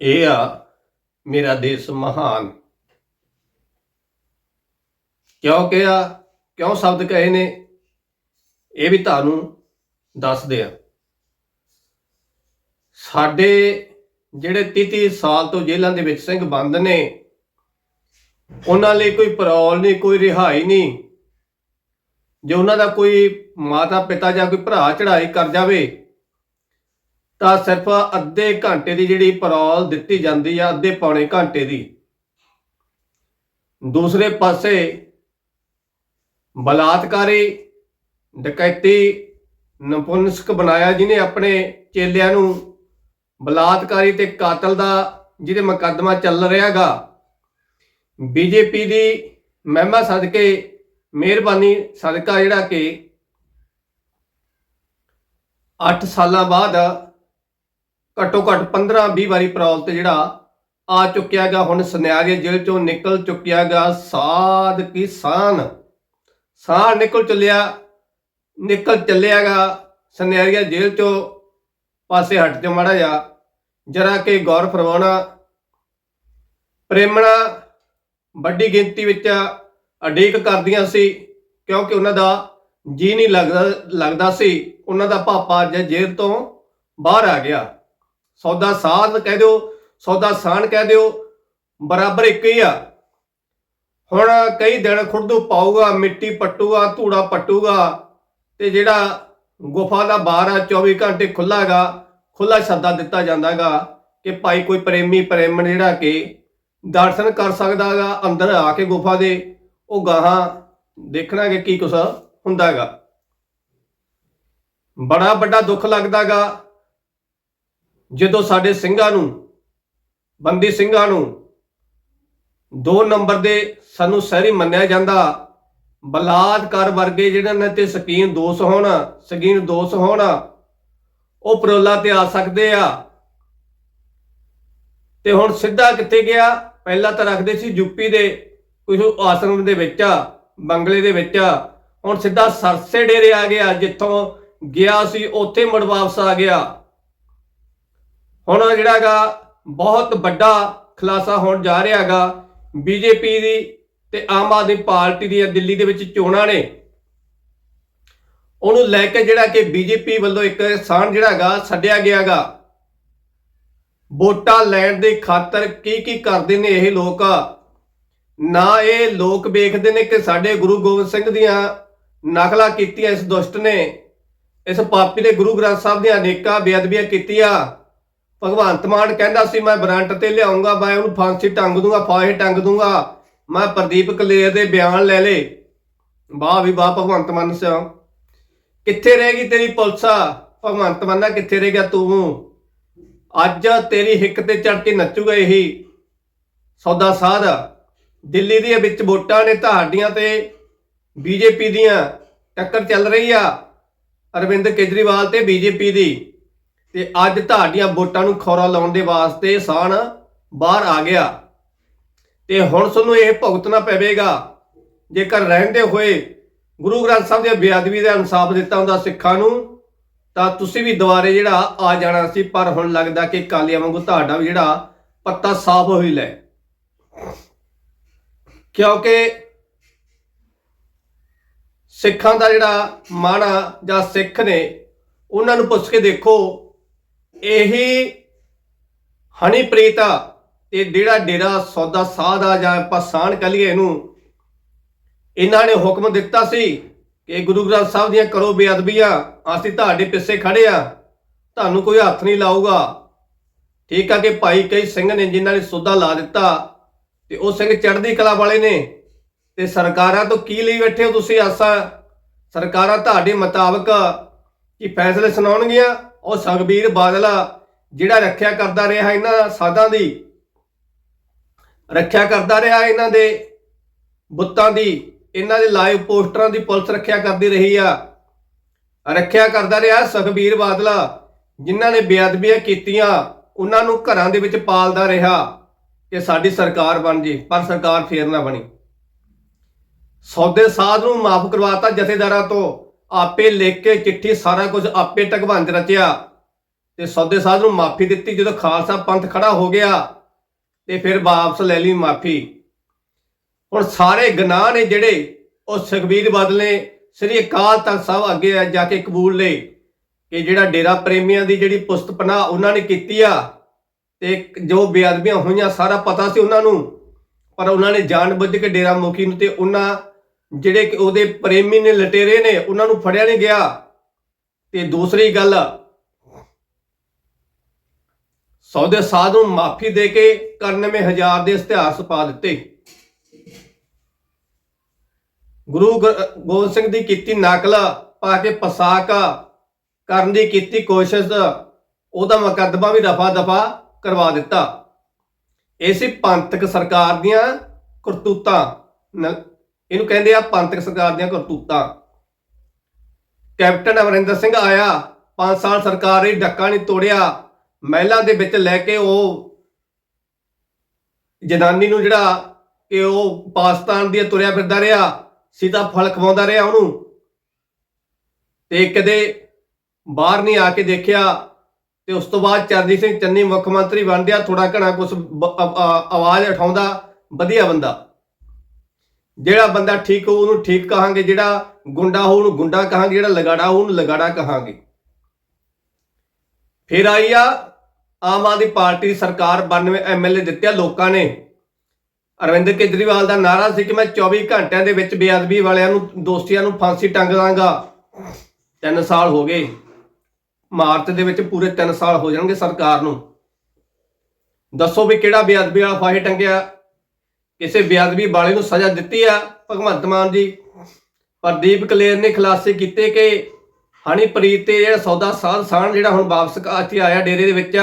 ਇਹ ਆ ਮੇਰਾ ਦੇਸ਼ ਮਹਾਨ। ਕਿਉਂ ਕਿਹਾ? ਕਿਉਂ ਸ਼ਬਦ ਕਹੇ ਨੇ? ਇਹ ਵੀ ਤੁਹਾਨੂੰ ਦੱਸਦੇ ਆ। ਸਾਡੇ ਜਿਹੜੇ 33 ਸਾਲ ਤੋਂ ਜੇਲ੍ਹਾਂ ਦੇ ਵਿੱਚ ਸਿੰਘ ਬੰਦ ਨੇ, ਉਹਨਾਂ ਲਈ ਕੋਈ ਪਰੌਲ ਨਹੀਂ, ਕੋਈ ਰਿਹਾਈ ਨਹੀਂ। ਜੇ ਉਹਨਾਂ ਦਾ ਕੋਈ ਮਾਤਾ ਪਿਤਾ ਜਾਂ ਕੋਈ ਭਰਾ ਚੜ੍ਹਾਈ ਕਰ ਜਾਵੇ ਤਾਂ ਸਿਰਫ ਅੱਧੇ ਘੰਟੇ ਦੀ ਜਿਹੜੀ ਪਰੌਲ ਦਿੱਤੀ ਜਾਂਦੀ ਆ, ਅੱਧੇ ਪੌਣੇ ਘੰਟੇ ਦੀ। ਦੂਸਰੇ ਪਾਸੇ ਬਲਾਤਕਾਰੀ ਡਕੈਤੀ ਨਪੁੰਸਕ ਬਣਾਇਆ ਜਿਹਨੇ ਆਪਣੇ ਚੇਲਿਆਂ ਨੂੰ ਬਲਾਤਕਾਰੀ ਤੇ ਕਾਤਲ ਦਾ ਜਿਹਦੇ ਮੁਕੱਦਮਾ ਚੱਲ ਰਿਹਾਗਾ। ਬੀਜੇਪੀ ਦੀ ਮਹਿਮਾ ਸਦਕੇ, ਮਿਹਰਬਾਨੀ ਸਦਕਾ ਜਿਹੜਾ ਕਿ 8 ਸਾਲਾਂ ਬਾਅਦ ਘੱਟੋ ਘੱਟ 15 20 ਵਾਰੀ ਪ੍ਰੋਲ ਤੇ ਜਿਹੜਾ ਆ ਚੁੱਕਿਆਗਾ ਹੁਣ ਸੁਨਿਆਰੇ ਜੇਲ੍ਹ ਚੋਂ ਨਿਕਲ ਚੁੱਕਿਆਗਾ ਸਾਧ ਕੀ ਸਾਨ। ਸਾਹ ਨਿਕਲ ਚੱਲਿਆ, ਨਿਕਲ ਚੱਲਿਆਗਾ ਸੁਨਿਆਰੀਆ ਜੇਲ੍ਹ ਚੋਂ ਪਾਸੇ ਹਟ ਜਾ ਮੜਾ ਜਾ ਜਰਾ ਕਿ ਗੌਰ ਫਰਮਾਉਣਾ, ਪ੍ਰੇਮਣਾ ਵੱਡੀ ਗਿਣਤੀ ਵਿੱਚ ਅਡੀਕ ਕਰਦੀਆਂ ਸੀ, ਕਿਉਂਕਿ ਉਹਨਾਂ ਦਾ ਜੀ ਨਹੀਂ ਲੱਗਦਾ ਲੱਗਦਾ ਸੀ, ਉਹਨਾਂ ਦਾ ਪਾਪਾ ਅੱਜ ਜੇਲ੍ਹ ਤੋਂ ਬਾਹਰ ਆ ਗਿਆ। ਸੌਦਾ ਸਾਧ ਕਹਿ ਦਿਓ, ਸੌਦਾ ਸਾਨ ਕਹਿ ਦਿਓ, ਬਰਾਬਰ ਇੱਕ ਹੀ ਆ। ਹੁਣ ਕਈ ਦਿਨ ਖੁਰਦੂ ਪਾਊਗਾ, ਮਿੱਟੀ ਪੱਟੂਗਾ, ਧੂੜਾ ਪੱਟੂਗਾ ਤੇ ਜਿਹੜਾ ਗੁਫਾ ਦਾ ਬਾਹਰ ਆ 24 ਘੰਟੇ ਖੁੱਲਾਗਾ ਖੁੱਲਾ ਸ਼ਬਦਾ ਦਿੱਤਾ ਜਾਂਦਾਗਾ ਕਿ ਭਾਈ ਕੋਈ ਪ੍ਰੇਮੀ, ਪ੍ਰੇਮਣ ਜਿਹੜਾ ਕਿ ਦਰਸ਼ਨ ਕਰ ਸਕਦਾਗਾ ਅੰਦਰ ਆ ਕੇ ਗੁਫਾ ਦੇ, ਉਹ ਗਾਹਾਂ ਦੇਖਣਾ ਕਿ ਕੀ ਕੁਛ ਹੁੰਦਾਗਾ ਬੜਾ ਵੱਡਾ ਦੁੱਖ ਲੱਗਦਾਗਾ ਜਦੋਂ ਸਾਡੇ ਸਿੰਘਾਂ ਨੂੰ, ਬੰਦੀ ਸਿੰਘਾਂ ਨੂੰ ਦੋ ਨੰਬਰ ਦੇ ਸਾਨੂੰ ਸਹਿਰੀ ਮੰਨਿਆ ਜਾਂਦਾ ਬਲਾਤਕਾਰ ਵਰਗੇ ਜਿਹੜੇ ਨੇ ਤੇ ਸਕੀਨ ਦੋਸ਼ ਹੋਣ, ਸਕੀਨ ਦੋਸ਼ ਹੋਣ, ਉਹ ਪਰੋਲਾ ਤੇ ਆ ਸਕਦੇ ਆ। ਤੇ ਹੁਣ ਸਿੱਧਾ ਕਿੱਥੇ ਗਿਆ? ਪਹਿਲਾਂ ਤਾਂ ਰੱਖਦੇ ਸੀ ਯੂਪੀ ਦੇ, ਕੁਝ ਆਸ਼ਰਮ ਦੇ ਵਿੱਚ, ਬੰਗਲੇ ਦੇ ਵਿੱਚ। ਹੁਣ ਸਿੱਧਾ ਸਰਸੇ ਡੇਰੇ ਆ ਗਿਆ, ਜਿੱਥੋਂ ਗਿਆ ਸੀ, ਉੱਥੇ ਮੁੜ ਵਾਪਸ ਆ ਗਿਆ। ਹੁਣ ਜਿਹੜਾਗਾ ਬਹੁਤ ਵੱਡਾ ਖੁਲਾਸਾ ਹੋਣ ਜਾ ਰਿਹਾਗਾ ਬੀਜੇਪੀ ਦੀ ਤੇ ਆਮ ਆਦਮੀ ਪਾਰਟੀ ਦੀਆਂ ਦਿੱਲੀ ਦੇ ਵਿੱਚ ਚੋਣਾਂ ਨੇ। ਉਹਨੂੰ ਲੈ ਕੇ ਜਿਹੜਾ ਕਿ ਬੀਜੇਪੀ ਵੱਲੋਂ ਇੱਕ ਸਾਨ ਜਿਹੜਾਗਾ ਛੱਡਿਆ ਗਿਆਗਾ ਵੋਟਾਂ ਲੈਣ ਦੇ ਖਾਤਰ ਕੀ ਕੀ ਕਰਦੇ ਨੇ ਇਹ ਲੋਕ? ਨਾ ਇਹ ਲੋਕ ਵੇਖਦੇ ਨੇ ਕਿ ਸਾਡੇ ਗੁਰੂ ਗੋਬਿੰਦ ਸਿੰਘ ਦੀਆਂ ਨਕਲਾਂ ਕੀਤੀਆਂ ਇਸ ਦੁਸ਼ਟ ਨੇ। ਇਸ ਪਾਪੀ ਨੇ ਗੁਰੂ ਗ੍ਰੰਥ ਸਾਹਿਬ ਦੀਆਂ ਅਨੇਕਾਂ ਬੇਅਦਬੀਆਂ ਕੀਤੀਆਂ। ਭਗਵੰਤ ਮਾਨ ਕਹਿੰਦਾ ਸੀ, ਮੈਂ ਵਾਰੰਟ ਤੇ ਲਿਆਉਂਗਾ, ਮੈਂ ਉਹਨੂੰ ਫਾਂਸੀ ਟੰਗ ਦੂੰਗਾ, ਫਾਹੇ ਟੰਗ ਦੂੰਗਾ। ਮੈਂ ਪ੍ਰਦੀਪ ਕਲੇਰ ਦੇ ਬਿਆਨ ਲੈ ਲੇ ਵਾਹ ਵੀ ਵਾਹ, ਭਗਵੰਤ ਮਾਨ ਸਿਆ ਕਿੱਥੇ ਰਹਿ ਗਈ ਤੇਰੀ ਪੁਲਿਸ? ਭਗਵੰਤ ਮਾਨਾ ਕਿੱਥੇ ਰਹਿ ਗਿਆ ਤੂੰ? ਅੱਜ ਤੇਰੀ ਹਿੱਕ ਤੇ ਚੜ ਕੇ ਨੱਚੂਗਾ ਇਹੀ। ਸੌਦਾ ਸਾਧ। ਦਿੱਲੀ ਦੇ ਵਿੱਚ ਵੋਟਾਂ ਨੇ ਤੁਹਾਡੀਆਂ ਤੇ ਬੀਜੇਪੀ ਦੀਆਂ। ਟੱਕਰ ਚੱਲ ਰਹੀ ਆ। ਅਰਵਿੰਦ ਕੇਜਰੀਵਾਲ ਤੇ ਬੀਜੇਪੀ ਦੀ। ਤੇ ਅੱਜ ਤੁਹਾਡੀਆਂ ਵੋਟਾਂ ਨੂੰ ਖੌਰਾ ਲਾਉਣ ਦੇ ਵਾਸਤੇ ਸਾਨ ਬਾਹਰ ਆ ਗਿਆ। ਤੇ ਹੁਣ ਤੁਹਾਨੂੰ ਇਹ ਭੁਗਤਣਾ ਪਵੇਗਾ। ਜੇਕਰ ਰਹਿੰਦੇ ਹੋਏ ਗੁਰੂ ਗ੍ਰੰਥ ਸਾਹਿਬ ਦੇ ਬੇਅਦਬੀ ਦਾ ਇਨਸਾਫ ਦਿੱਤਾ ਹੁੰਦਾ ਸਿੱਖਾਂ ਨੂੰ, ਤਾਂ ਤੁਸੀਂ ਵੀ ਦੁਬਾਰੇ ਜਿਹੜਾ ਆ ਜਾਣਾ ਸੀ, ਪਰ ਹੁਣ ਲੱਗਦਾ ਕਿ ਕਾਲੀਆਂ ਵਾਂਗੂ ਤੁਹਾਡਾ ਵੀ ਜਿਹੜਾ ਪੱਤਾ ਸਾਫ਼ ਹੋਈ ਲੈ। ਕਿਉਂਕਿ ਸਿੱਖਾਂ ਦਾ ਜਿਹੜਾ ਮਨ ਆ ਜਾਂ ਸਿੱਖ ਨੇ, ਉਹਨਾਂ ਨੂੰ ਪੁੱਛ ਕੇ ਦੇਖੋ ਇਹੀ ਹਨੀਪ੍ਰੀਤ ਆ, ਤੇ ਜਿਹੜਾ ਡੇਰਾ ਸੌਦਾ ਸਾਧ ਆ ਜਾਂ ਆਪਾਂ ਸਾਣ ਕਹੀਏ ਇਹਨੂੰ, ਇਹਨਾਂ ਨੇ ਹੁਕਮ ਦਿੱਤਾ ਸੀ ਕਿ ਗੁਰੂ ਗ੍ਰੰਥ ਸਾਹਿਬ ਦੀਆਂ ਕਰੋ ਬੇਅਦਬੀਆਂ ਅਸੀਂ ਤੁਹਾਡੇ ਪਿੱਛੇ ਖੜੇ ਆ, ਤੁਹਾਨੂੰ ਕੋਈ ਹੱਥ ਨਹੀਂ ਲਾਊਗਾ। ਠੀਕ ਆ ਕਿ ਭਾਈ ਕਈ ਸਿੰਘ ਨੇ ਜਿਨ੍ਹਾਂ ਨੇ ਸੌਦਾ ਲਾ ਦਿੱਤਾ, ਤੇ ਉਹ ਸਿੰਘ ਚੜ੍ਹਦੀ ਕਲਾ ਵਾਲੇ ਨੇ, ਤੇ ਸਰਕਾਰਾਂ ਤੋਂ ਕੀ ਲਈ ਬੈਠੇ ਹੋ ਤੁਸੀਂ ਆਸਾਂ? ਸਰਕਾਰਾਂ ਤੁਹਾਡੇ ਮੁਤਾਬਕ ਕੀ ਫੈਸਲੇ ਸੁਣਾਉਣਗੀਆਂ? ਉਹ ਸੁਖਬੀਰ ਬਾਦਲ ਜਿਹੜਾ ਰੱਖਿਆ ਕਰਦਾ ਰਿਹਾ ਇਹਨਾਂ ਸਾਧਾਂ ਦੀ, ਰੱਖਿਆ ਕਰਦਾ ਰਿਹਾ ਇਹਨਾਂ ਦੇ ਬੁੱਤਾਂ ਦੀ, ਇਹਨਾਂ ਦੇ ਲਾਈਵ ਪੋਸਟਰਾਂ ਦੀ ਪੁਲਿਸ ਰੱਖਿਆ ਕਰਦੀ ਰਹੀ ਆ। ਰੱਖਿਆ ਕਰਦਾ ਰਿਹਾ ਸੁਖਬੀਰ ਬਾਦਲ, ਜਿਨ੍ਹਾਂ ਨੇ ਬੇਅਦਬੀਆਂ ਕੀਤੀਆਂ, ਉਹਨਾਂ ਨੂੰ ਘਰਾਂ ਦੇ ਵਿੱਚ ਪਾਲਦਾ ਰਿਹਾ। ਕਿ ਸਾਡੀ ਸਰਕਾਰ ਬਣ ਜੇ, ਪਰ ਸਰਕਾਰ ਫੇਰ ਨਾ ਬਣੀ। ਸੌਦੇ ਸਾਧ ਨੂੰ ਮਾਫ ਕਰਵਾਤਾ ਜਥੇਦਾਰਾਂ ਤੋਂ। ਆਪੇ ਲਿਖ ਕੇ ਚਿੱਠੀ ਸਾਰਾ ਕੁਝ ਆਪੇ ਢਗਵੰਜ ਰਚਿਆ ਤੇ ਸੌਦੇ ਸਾਧ ਨੂੰ ਮਾਫੀ ਦਿੱਤੀ, ਜਦੋਂ ਖਾਲਸਾ ਪੰਥ ਖੜਾ ਹੋ ਗਿਆ, ਤੇ ਫਿਰ ਵਾਪਸ ਲੈ ਲਈ ਮਾਫੀ। ਹੁਣ ਸਾਰੇ ਗਨਾਹ ਨੇ ਜਿਹੜੇ, ਉਹ ਸੁਖਬੀਰ ਬਾਦਲ ਨੇ ਸ੍ਰੀ ਅਕਾਲ ਤਖਤ ਸਾਹਿਬ ਅੱਗੇ ਜਾ ਕੇ ਕਬੂਲ ਲਏ ਕਿ ਜਿਹੜਾ ਡੇਰਾ ਪ੍ਰੇਮੀਆਂ ਦੀ ਜਿਹੜੀ ਪੁਸਤ ਪਨਾਹ ਉਹਨਾਂ ਨੇ ਕੀਤੀ ਆ, ਤੇ ਜੋ ਬੇਅਦਬੀਆਂ ਹੋਈਆਂ ਸਾਰਾ ਪਤਾ ਸੀ ਉਹਨਾਂ ਨੂੰ, ਪਰ ਉਹਨਾਂ ਨੇ ਜਾਣ ਬੁੱਝ ਕੇ ਡੇਰਾ ਮੁਖੀ ਨੂੰ ਤੇ ਉਹਨਾਂ ਜਿਹੜੇ ਕਿ ਉਹਦੇ ਪ੍ਰੇਮੀ ਨੇ ਲਟੇਰੇ ਨੇ, ਉਹਨਾਂ ਨੂੰ ਫੜਿਆ ਨਹੀਂ ਗਿਆ। ਤੇ ਦੂਸਰੀ ਗੱਲ, ਸੌਦੇ ਸਾਧ ਨੂੰ ਮਾਫੀ ਦੇ ਕੇ 91000 ਦੇ ਇਸ਼ਤਿਹਾਰ ਛਪਾ ਦਿੱਤੇ। ਗੁਰੂ ਗੋਬਿੰਦ ਸਿੰਘ ਦੀ ਕੀਤੀ ਨਕਲ, ਪਾ ਕੇ ਪਸਾਕ ਕਰਨ ਦੀ ਕੀਤੀ ਕੋਸ਼ਿਸ਼, ਉਹਦਾ ਮੁਕੱਦਮਾ ਵੀ ਦਫ਼ਾ ਦਫਾ ਕਰਵਾ ਦਿੱਤਾ। ਇਹ ਸੀ ਪੰਥਕ ਸਰਕਾਰ ਦੀਆਂ ਕਰਤੂਤਾਂ ਇਹਨੂੰ ਕਹਿੰਦੇ ਆ ਪੰਥਕ ਸਰਕਾਰ ਦੀਆਂ ਕਰਤੂਤਾਂ। ਕੈਪਟਨ ਅਮਰਿੰਦਰ ਸਿੰਘ ਆਇਆ 5 ਸਾਲ ਸਰਕਾਰ ਹੀ ਡੱਕਾ ਨਹੀਂ ਤੋੜਿਆ। ਮਹਿਲਾ ਦੇ ਵਿੱਚ ਲੈ ਕੇ ਉਹ ਜਨਾਨੀ ਨੂੰ ਜਿਹੜਾ ਕਿ ਉਹ ਪਾਕਿਸਤਾਨ ਦੀ ਤੁਰਿਆ ਫਿਰਦਾ ਰਿਹਾ, ਸੀਤਾ ਫਲ ਖਵਾਉਂਦਾ ਰਿਹਾ ਉਹਨੂੰ। ਤੇ ਕਦੇ ਬਾਹਰ ਨਹੀਂ ਆ ਕੇ ਦੇਖਿਆ, ਤੇ ਉਸ ਤੋਂ ਬਾਅਦ ਚਰਨਜੀਤ ਸਿੰਘ ਚੰਨੀ ਮੁੱਖ ਮੰਤਰੀ ਬਣ ਗਿਆ ਥੋੜਾ ਘਣਾ ਕੁਝ ਆਵਾਜ਼ ਉਠਾਉਂਦਾ, ਵਧੀਆ ਬੰਦਾ। ਜਿਹੜਾ ਬੰਦਾ ਠੀਕ ਹੋ ਉਹਨੂੰ ਠੀਕ ਕਹਾਂਗੇ, ਜਿਹੜਾ ਗੁੰਡਾ ਹੋ ਉਹਨੂੰ ਗੁੰਡਾ ਕਹਾਂਗੇ, ਜਿਹੜਾ ਲਗਾੜਾ ਹੋ ਉਹਨੂੰ ਲਗਾੜਾ ਕਹਾਂਗੇ। ਫਿਰ ਆਈ ਆ, ਆਮ ਆਦਮੀ ਪਾਰਟੀ ਸਰਕਾਰ 92 ਐਮਐਲਏ ਦਿੱਤੇ ਆ, ਲੋਕਾਂ ਨੇ। ਅਰਵਿੰਦ ਕੇਜਰੀਵਾਲ ਦਾ ਨਾਰਾ ਸੀ ਕਿ ਮੈਂ 24 ਘੰਟਿਆਂ ਦੇ ਵਿੱਚ ਬੇਅਦਬੀ ਵਾਲਿਆਂ ਨੂੰ, ਦੋਸ਼ੀਆਂ ਨੂੰ ਫਾਂਸੀ ਟੰਗ ਦਾਂਗਾ। 3 ਸਾਲ ਹੋ ਗਏ। ਮਾਰਚ ਦੇ ਵਿੱਚ ਪੂਰੇ 3 ਸਾਲ ਹੋ ਜਾਣਗੇ ਸਰਕਾਰ ਨੂੰ। ਦੱਸੋ ਵੀ ਕਿਹੜਾ ਬੇਅਦਬੀ ਵਾਲਾ ਫਾਹੀ ਟੰਗਿਆ? ਕਿਸੇ ਬੇਅਦਬੀ ਵਾਲੇ ਨੂੰ ਸਜ਼ਾ ਦਿੱਤੀ ਆ, ਭਗਵੰਤ ਮਾਨ ਜੀ। ਪ੍ਰਦੀਪ ਕਲੇਰ ਨੇ ਖੁਲਾਸੇ ਕੀਤੇ ਕਿ ਹਨੀਪ੍ਰੀਤ ਤੇ ਜਿਹੜਾ ਸੌਦਾ ਸਾਧ ਸਾਣ ਜਿਹੜਾ ਹੁਣ ਵਾਪਸ ਕਾਤੀ ਆਇਆ ਡੇਰੇ ਦੇ ਵਿੱਚ,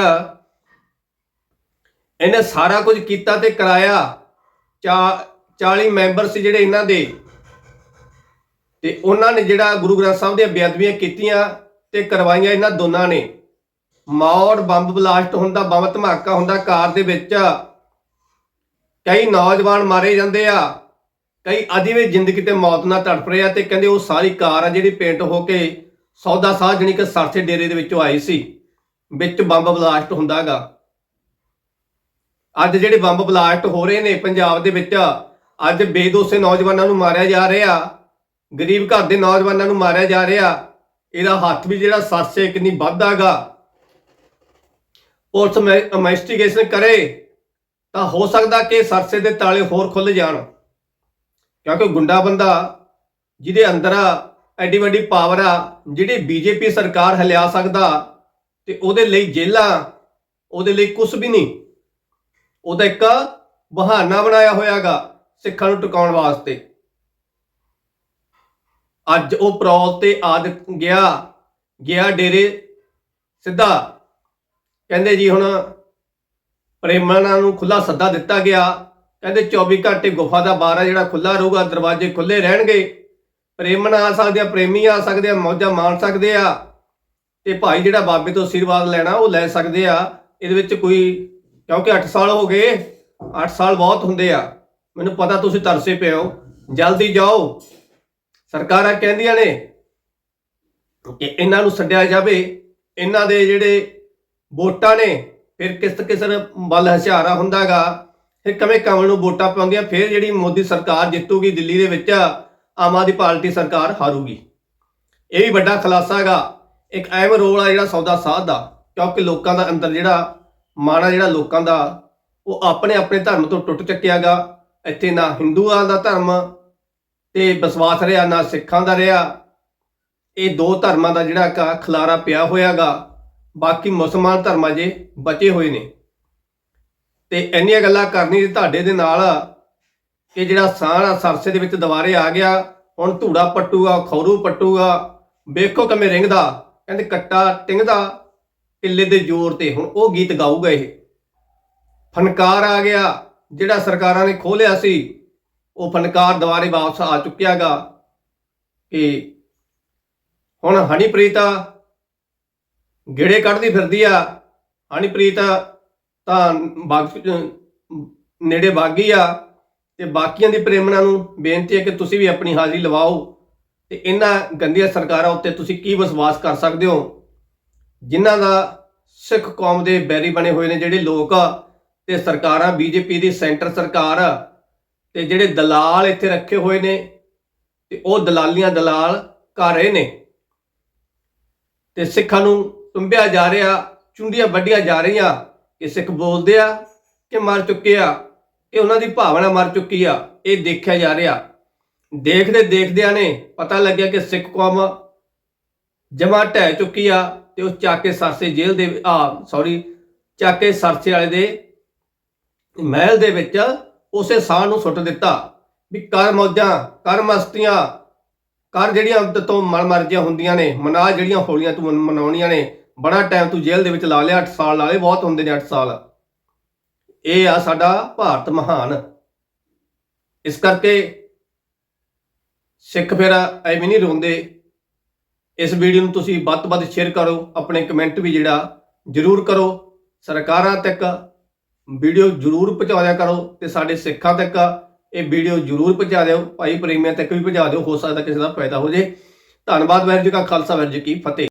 ਇਹਨੇ ਸਾਰਾ ਕੁਝ ਕੀਤਾ ਤੇ ਕਰਾਇਆ। ਚਾ- 40 ਮੈਂਬਰ ਸੀ ਜਿਹੜੇ ਇਹਨਾਂ ਦੇ। ਤੇ ਉਹਨਾਂ ਨੇ ਜਿਹੜਾ ਗੁਰੂ ਗ੍ਰੰਥ ਸਾਹਿਬ ਦੀਆਂ ਬੇਅਦਬੀਆਂ ਕੀਤੀਆਂ ਤੇ ਕਰਵਾਈਆਂ ਇਹਨਾਂ ਦੋਨਾਂ ਨੇ। ਮੌੜ ਬੰਬ ਬਲਾਸਟ ਹੁੰਦਾ, ਬੰਬ ਧਮਾਕਾ ਹੁੰਦਾ ਕਾਰ ਦੇ ਵਿੱਚ। ਕਈ ਨੌਜਵਾਨ ਮਾਰੇ ਜਾਂਦੇ ਆ। ਕਈ ਅਜੇ ਵੀ ਜ਼ਿੰਦਗੀ ਤੇ ਮੌਤ ਨਾਲ ਤੜਫ ਰਹੇ ਆ ਤੇ ਕਹਿੰਦੇ ਉਹ ਸਾਰੀ ਕਾਰ ਆ ਜਿਹੜੀ ਪੇਂਟ ਹੋ ਕੇ ਸੌਦਾ ਸਾਹ ਜਣੀ ਕਿ ਸਰਸੇ ਡੇਰੇ ਦੇ ਵਿੱਚੋਂ ਆਈ ਸੀ। ਵਿੱਚ ਬੰਬ ਬਲਾਸਟ ਹੁੰਦਾਗਾ ਅੱਜ ਜਿਹੜੇ ਬੰਬ ਬਲਾਸਟ ਹੋ ਰਹੇ ਨੇ ਪੰਜਾਬ ਦੇ ਵਿੱਚ, ਅੱਜ ਬੇਦੋਸ਼ੇ ਨੌਜਵਾਨਾਂ ਨੂੰ ਮਾਰਿਆ ਜਾ ਰਿਹਾ। ਗਰੀਬ ਘਰ ਦੇ ਨੌਜਵਾਨਾਂ ਨੂੰ ਮਾਰਿਆ ਜਾ ਰਿਹਾ। ਇਹਦਾ ਹੱਥ ਵੀ ਜਿਹੜਾ ਸਰਸੇ ਕਿੰਨੀ ਵੱਧਾਗਾ ਪੁਲਿਸ ਇਨਵੈਸਟੀਗੇਸ਼ਨ ਕਰੇ। ਤਾਂ ਹੋ ਸਕਦਾ ਕਿ ਸਰਸੇ ਦੇ ਤਾਲੇ ਹੋਰ ਖੁੱਲ ਜਾਣ। ਕਿਉਂਕਿ ਗੁੰਡਾ ਬੰਦਾ, ਜਿਹਦੇ ਅੰਦਰ ਐਡੀ ਵੱਡੀ ਪਾਵਰ ਆ, ਜਿਹੜੀ ਬੀਜੇਪੀ ਸਰਕਾਰ ਹਲਿਆ ਸਕਦਾ, ਤੇ ਉਹਦੇ ਲਈ ਜੇਲਾਂ ਉਹਦੇ ਲਈ ਕੁਝ ਵੀ ਨਹੀਂ। ਉਹਦਾ ਇੱਕ ਬਹਾਨਾ ਬਣਾਇਆ ਹੋਇਆਗਾ ਸਿੱਖਾਂ ਨੂੰ ਟਿਕਾਉਣ ਵਾਸਤੇ। ਅੱਜ ਉਹ ਪ੍ਰੋਲ ਤੇ ਆਦ ਗਿਆ ਗਿਆ ਡੇਰੇ ਸਿੱਧਾ। ਕਹਿੰਦੇ ਜੀ ਹੁਣ ਪ੍ਰੇਮਣਾ ਨੂੰ ਖੁੱਲਾ ਸੱਦਾ ਦਿੱਤਾ ਗਿਆ। ਕਹਿੰਦੇ 24 ਘੰਟੇ ਗੁਫਾ ਦਾ ਬਾਰ ਆ, ਜਿਹੜਾ ਖੁੱਲਾ ਰਹੂਗਾ, ਦਰਵਾਜ਼ੇ ਖੁੱਲੇ ਰਹਿਣਗੇ। ਪ੍ਰੇਮਣਾ ਆ ਸਕਦੇ ਆ, ਪ੍ਰੇਮੀ ਆ ਸਕਦੇ ਆ, ਮੌਜਾਂ ਮਾਣ ਸਕਦੇ ਆ। ਤੇ ਭਾਈ ਜਿਹੜਾ ਬਾਬੇ ਤੋਂ ਆਸ਼ੀਰਵਾਦ ਲੈਣਾ, ਉਹ ਲੈ ਸਕਦੇ ਆ। ਇਹਦੇ ਵਿੱਚ ਕੋਈ, ਕਿਉਂਕਿ 8 ਸਾਲ ਹੋ ਗਏ 8 ਸਾਲ ਬਹੁਤ ਹੁੰਦੇ ਆ। ਮੈਨੂੰ ਪਤਾ ਤੁਸੀਂ ਤਰਸੇ ਪਏ ਹੋ। ਜਲਦੀ ਜਾਓ। ਸਰਕਾਰਾਂ ਕਹਿੰਦੀਆਂ ਨੇ ਕਿ ਇਹਨਾਂ ਨੂੰ ਛੱਡਿਆ ਜਾਵੇ। ਇਹਨਾਂ ਦੇ ਜਿਹੜੇ ਵੋਟਾਂ ਨੇ ਫਿਰ ਕਿਸ ਕਿਸ ਵੱਲ ਹਸ਼ਿਆਰਾ ਹੁੰਦਾਗਾ ਫਿਰ ਕਵੇਂ ਕਮਲ ਨੂੰ ਵੋਟਾਂ ਪਾਉਂਦੀਆਂ ਫਿਰ ਜਿਹੜੀ ਮੋਦੀ ਸਰਕਾਰ ਜਿੱਤੂਗੀ ਦਿੱਲੀ ਦੇ ਵਿੱਚ, ਆਮ ਆਦਮੀ ਪਾਰਟੀ ਸਰਕਾਰ ਹਾਰੂਗੀ। ਇਹ ਵੀ ਵੱਡਾ ਖੁਲਾਸਾ ਹੈਗਾ। ਇੱਕ ਅਹਿਮ ਰੋਲ ਆ ਜਿਹੜਾ ਸੌਦਾ ਸਾਧ ਦਾ, ਕਿਉਂਕਿ ਲੋਕਾਂ ਦਾ ਅੰਦਰ ਜਿਹੜਾ ਮਾਣਾ ਜਿਹੜਾ ਲੋਕਾਂ ਦਾ, ਉਹ ਆਪਣੇ ਆਪਣੇ ਧਰਮ ਤੋਂ ਟੁੱਟ ਚੱਕਿਆਗਾ ਇੱਥੇ ਨਾ ਹਿੰਦੂਆਂ ਦਾ ਧਰਮ ਤੇ ਵਿਸ਼ਵਾਸ ਰਿਹਾ, ਨਾ ਸਿੱਖਾਂ ਦਾ ਰਿਹਾ। ਇਹ ਦੋ ਧਰਮਾਂ ਦਾ ਜਿਹੜਾ ਕਾ ਖਲਾਰਾ ਪਿਆ ਹੋਇਆਗਾ ਬਾਕੀ ਮੁਸਲਮਾਨ ਧਰਮਾਂ ਜੇ ਬਚੇ ਹੋਏ ਨੇ। ਤੇ ਇੰਨੀਆਂ ਗੱਲਾਂ ਕਰਨੀ ਤੁਹਾਡੇ ਦੇ ਨਾਲ ਕਿ ਜਿਹੜਾ ਸਾਰਾ ਸਰਸੇ ਦੇ ਵਿੱਚ ਦੁਬਾਰੇ ਆ ਗਿਆ, ਹੁਣ ਧੂੜਾ ਪੱਟੂਗਾ, ਖੌਰੂ ਪੱਟੂਗਾ, ਵੇਖੋ ਕਿਵੇਂ ਰਿੰਗਦਾ, ਕਹਿੰਦੇ ਕੱਟਾ ਟਿੰਗਦਾ, ਕਿੱਲੇ ਦੇ ਜ਼ੋਰ ਤੇ, ਹੁਣ ਉਹ ਗੀਤ ਗਾਊਗਾ ਇਹ। ਫਨਕਾਰ ਆ ਗਿਆ, ਜਿਹੜਾ ਸਰਕਾਰਾਂ ਨੇ ਖੋਲਿਆ ਸੀ, ਉਹ ਫਨਕਾਰ ਦੁਬਾਰੇ ਵਾਪਸ ਆ ਚੁੱਕਿਆਗਾ ਕਿ ਹੁਣ ਹਨੀਪ੍ਰੀਤ ਗੇੜੇ ਕੱਢਦੀ ਫਿਰਦੀ ਆ। ਹਨੀਪ੍ਰੀਤ ਤਾਂ ਬਾਗ ਨੇੜੇ ਬਾਗੀ ਆ ਤੇ ਬਾਕੀਆਂ ਦੀ ਪ੍ਰੇਮਣਾ ਨੂੰ ਬੇਨਤੀ ਹੈ ਕਿ ਤੁਸੀਂ ਵੀ ਆਪਣੀ ਹਾਜ਼ਰੀ ਲਵਾਓ ਤੇ ਇਹਨਾਂ ਗੰਦੀਆਂ ਸਰਕਾਰਾਂ ਉੱਤੇ ਤੁਸੀਂ ਕੀ ਵਿਸ਼ਵਾਸ ਕਰ ਸਕਦੇ ਹੋ? ਜਿਨ੍ਹਾਂ ਦਾ ਸਿੱਖ ਕੌਮ ਦੇ ਬੈਰੀ ਬਣੇ ਹੋਏ ਨੇ ਜਿਹੜੇ ਲੋਕ ਤੇ ਸਰਕਾਰਾਂ, ਬੀਜੇਪੀ ਦੀ ਸੈਂਟਰ ਸਰਕਾਰ ਤੇ ਜਿਹੜੇ ਦਲਾਲ ਇੱਥੇ ਰੱਖੇ ਹੋਏ ਨੇ ਤੇ ਉਹ ਦਲਾਲੀਆਂ ਦਲਾਲ ਕਰ ਰਹੇ ਨੇ। ਤੇ ਸਿੱਖਾਂ ਨੂੰ ਟੁੰਬਿਆ ਜਾ ਰਿਹਾ, ਚੁੰਡੀਆਂ ਵੱਡੀਆਂ ਜਾ ਰਹੀਆਂ, ਕਿ ਸਿੱਖ ਬੋਲਦੇ ਆ, ਕਿ ਮਰ ਚੁੱਕੇ ਆ, ਕਿ ਉਹਨਾਂ ਦੀ ਭਾਵਨਾ ਮਰ ਚੁੱਕੀ ਆ, ਇਹ ਦੇਖਿਆ ਜਾ ਰਿਹਾ। ਦੇਖਦੇ ਦੇਖਦਿਆਂ ਨੇ ਪਤਾ ਲੱਗਿਆ ਕਿ ਸਿੱਖ ਕੌਮ ਜਮਾ ਢਹਿ ਚੁੱਕੀ ਆ, ਤੇ ਉਹ ਚਾਕੇ ਸਰਸੇ ਜੇਲ੍ਹ ਦੇ ਆ ਸੌਰੀ ਚਾਕੇ ਸਰਸੇ ਵਾਲੇ ਦੇ ਮਹਿਲ ਦੇ ਵਿੱਚ ਉਸੇ ਸਾਹ ਨੂੰ ਸੁੱਟ ਦਿੱਤਾ, ਵੀ ਕਰ ਮੌਜਾਂ ਕਰ ਮਸਤੀਆਂ ਕਰ ਜਿਹੜੀਆਂ ਤੋਂ ਮਨ ਮਰਜ਼ੀਆਂ ਹੁੰਦੀਆਂ ਨੇ, ਮਨਾ ਜਿਹੜੀਆਂ ਹੋਲੀਆਂ ਤੂੰ ਮਨਾਉਣੀਆਂ ਨੇ, ਬੜਾ ਟਾਈਮ ਤੂੰ ਜੇਲ੍ਹ ਦੇ ਵਿੱਚ ਲਾ ਲਿਆ 8 ਸਾਲ ਲਾ ਲਏ ਬਹੁਤ ਹੁੰਦੇ ਨੇ 8 ਸਾਲ। ਇਹ ਆ ਸਾਡਾ ਭਾਰਤ ਮਹਾਨ। ਇਸ ਕਰਕੇ ਸਿੱਖ ਫਿਰ ਐਵੇਂ ਨਹੀਂ ਰੋਂਦੇ। ਇਸ ਵੀਡੀਓ ਨੂੰ ਤੁਸੀਂ ਵੱਧ ਤੋਂ ਵੱਧ ਸ਼ੇਅਰ ਕਰੋ, ਆਪਣੇ ਕਮੈਂਟ ਵੀ ਜਿਹੜਾ ਜਰੂਰ ਕਰੋ। ਸਰਕਾਰਾਂ ਤੱਕ ਵੀਡੀਓ ਜਰੂਰ ਪਹੁੰਚਾ ਕਰੋ ਤੇ ਸਾਡੇ ਸਿੱਖਾਂ ਤੱਕ ਇਹ ਵੀਡੀਓ ਜਰੂਰ ਪਹੁੰਚਾ ਦਿਓ। ਭਾਈ ਪ੍ਰੇਮੀਆਂ ਤੱਕ ਵੀ ਪਹੁੰਚਾ ਦਿਓ। ਹੋ ਸਕਦਾ ਕਿਸੇ ਦਾ ਫਾਇਦਾ ਹੋ ਜੇ। ਧੰਨਵਾਦ ਵਾਹਿਗੁਰੂ ਜੀ ਕਾ ਖਾਲਸਾ, ਵਾਹਿਗੁਰੂ ਜੀ ਕੀ ਫਤਿਹ।